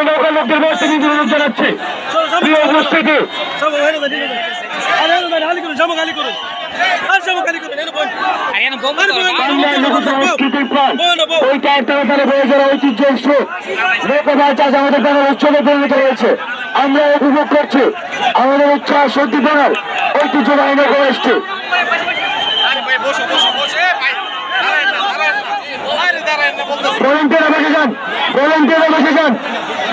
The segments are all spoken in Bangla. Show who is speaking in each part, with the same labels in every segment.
Speaker 1: যুবকদের বয়সে কিন্তু অনুরোধ জানাচ্ছে। প্রিয় উপস্থিতি। আমরা উপভোগ করছি আমাদের উচ্ছ্বাস সত্যিপনার ঐতিহ্য বাহিনী করে এসছে
Speaker 2: আরে ভাই বসো বসো বসে ভাই দাঁড়ায় না দাঁড়ায় না আরে দাঁড়ায় না বলতেছি
Speaker 1: ভলেন্টিয়ারে বসে যান ভলেন্টিয়ারে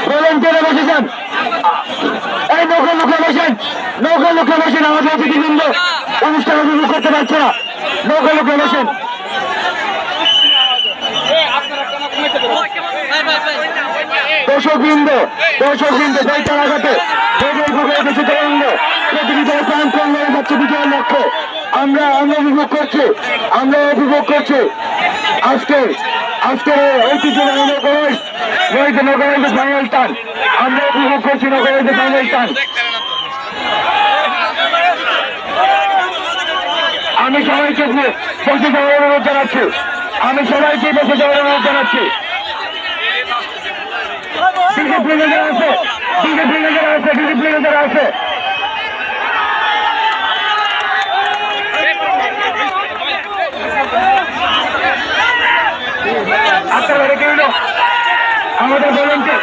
Speaker 1: ভলেন্টিয়ারে বসে যান এই নৌকা লোকে বসেন। নৌকা লোকে বসেন, আমাদের অতিথিবৃন্দ। অনুষ্ঠান উপভোগ করতে পারছে না। নৌকা লোকে বসেন। দর্শক বৃন্দ দর্শক বৃন্দ বইটা লাগাতে বেদের এসেছে তরঙ্গ। প্রতিটি প্রাণ আমরা আমরা উপভোগ করছি। আমরা উপভোগ করছি। আজকে আজকে ঐতিহ্য নগরের নৈতে নগরের ফাইনাল টান আমরা উপভোগ করছি নগরের ফাইনাল টান আমি সবাইকে বসে যাওয়ার অনুরোধ জানাচ্ছি। আমি সবাইকে বসে যাওয়ার অনুরোধ জানাচ্ছি। ডিসিপ্লিনে যারা আছে ডিসিপ্লিনে যারা আছে ডিসিপ্লিনে যারা আছে। আমাদের বলেন যে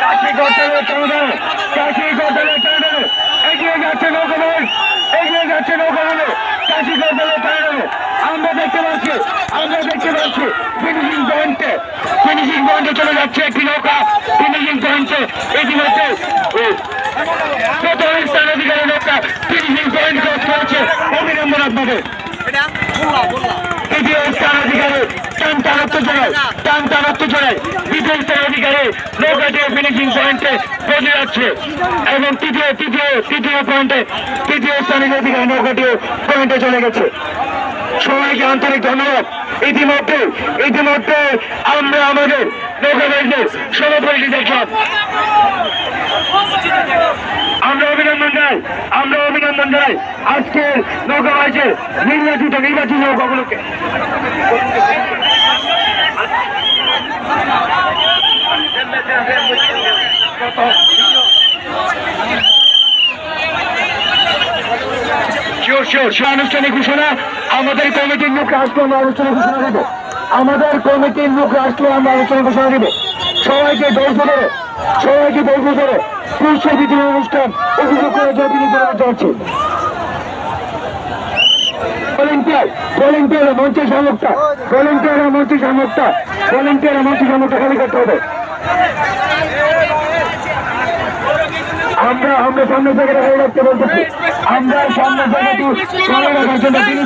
Speaker 1: চাকরি করতে হবে চলে চাকরি করতে হবে চলে এগিয়ে যাচ্ছে নৌকা বল, এগিয়ে যাচ্ছে নৌকা বলে। চাকরি করতে হবে চলে আমরা দেখতে পাচ্ছি, আমরা দেখতে পাচ্ছি ফিনিশিং পয়েন্টে ফিনিশিং পয়েন্টে চলে যাচ্ছে একটি নৌকা ফিনিশিং পয়েন্টে ইতিমধ্যে প্রথম স্থান অধিকারী নৌকা ফিনিশিং পয়েন্ট করেছে অভিনন্দন আপনাদের। টান টানাত্ম জড়ায় টান টানাত্ম জড়ায় দ্বিতীয় স্থান ফিনিশিং পয়েন্টে এবং তৃতীয় তৃতীয় তৃতীয় পয়েন্টে তৃতীয় স্থানের অধিকারী নৌকাটিও পয়েন্টে চলে গেছে। সবাইকে আন্তরিক ধন্যবাদ। ইতিমধ্যে ইতিমধ্যে আমরা আমাদের নৌকাবাইদের সভাপতি দেখলাম আমরা অভিনন্দন জানাই, আমরা অভিনন্দন জানাই আজকের নৌকাবাইজের নির্বাচিত নির্বাচিত নৌকাগুলোকে আনুষ্ঠানিক ঘোষণা। আমাদের কমিটির লোক আসলে, আমরা আনুষ্ঠানিক ঘোষণা দেবো। আমাদের কমিটির লোক আসলে, আমরা আনুষ্ঠানিক ঘোষণা দেবো। সবাইকে দৌড় ধরে, সবাইকে দৌড় ধরে পুরস্কার বিতরণ অনুষ্ঠান উপভোগ করে জয় বিলি করে যাচ্ছে। আমরা আমরা সামনে হয়ে রাখতে বলতেছি। আমরা সামনে জায়গাটি ধরে রাখার জন্য তিনি